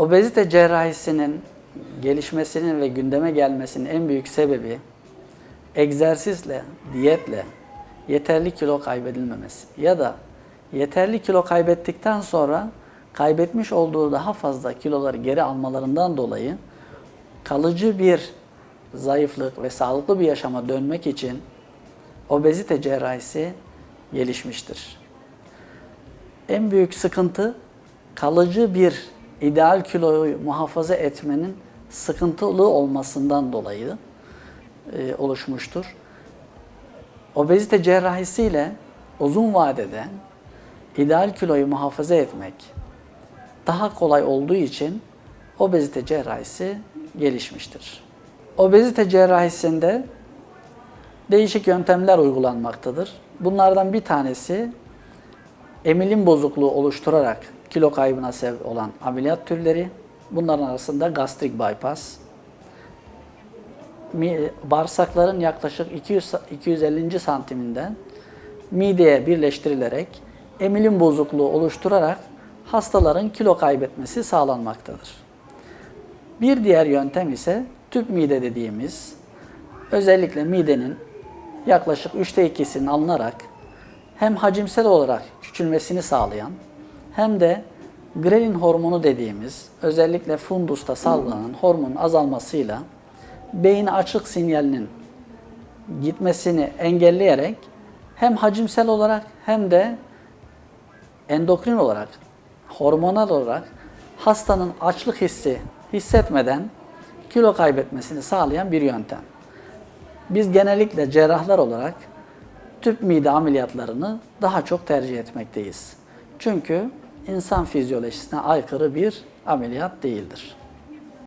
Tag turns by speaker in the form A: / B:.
A: Obezite cerrahisinin gelişmesinin ve gündeme gelmesinin en büyük sebebi egzersizle, diyetle yeterli kilo kaybedilmemesi ya da yeterli kilo kaybettikten sonra kaybetmiş olduğu daha fazla kiloları geri almalarından dolayı kalıcı bir zayıflık ve sağlıklı bir yaşama dönmek için obezite cerrahisi gelişmiştir. En büyük sıkıntı kalıcı bir ideal kiloyu muhafaza etmenin sıkıntılı olmasından dolayı e, oluşmuştur. Obezite cerrahisiyle uzun vadede ideal kiloyu muhafaza etmek daha kolay olduğu için obezite cerrahisi gelişmiştir. Obezite cerrahisinde değişik yöntemler uygulanmaktadır. Bunlardan bir tanesi emilim bozukluğu oluşturarak kilo kaybına sebep olan ameliyat türleri. Bunların arasında gastrik bypass, bağırsakların yaklaşık 200 250. santiminden mideye birleştirilerek emilim bozukluğu oluşturarak hastaların kilo kaybetmesi sağlanmaktadır. Bir diğer yöntem ise tüp mide dediğimiz özellikle midenin yaklaşık üçte ikisinin alınarak hem hacimsel olarak küçülmesini sağlayan hem de grelin hormonu dediğimiz özellikle fundusta salgılanan hormonun azalmasıyla beyin açık sinyalinin gitmesini engelleyerek hem hacimsel olarak hem de endokrin olarak, hormonal olarak hastanın açlık hissi hissetmeden kilo kaybetmesini sağlayan bir yöntem. Biz genellikle cerrahlar olarak tüp mide ameliyatlarını daha çok tercih etmekteyiz. Çünkü insan fizyolojisine aykırı bir ameliyat değildir.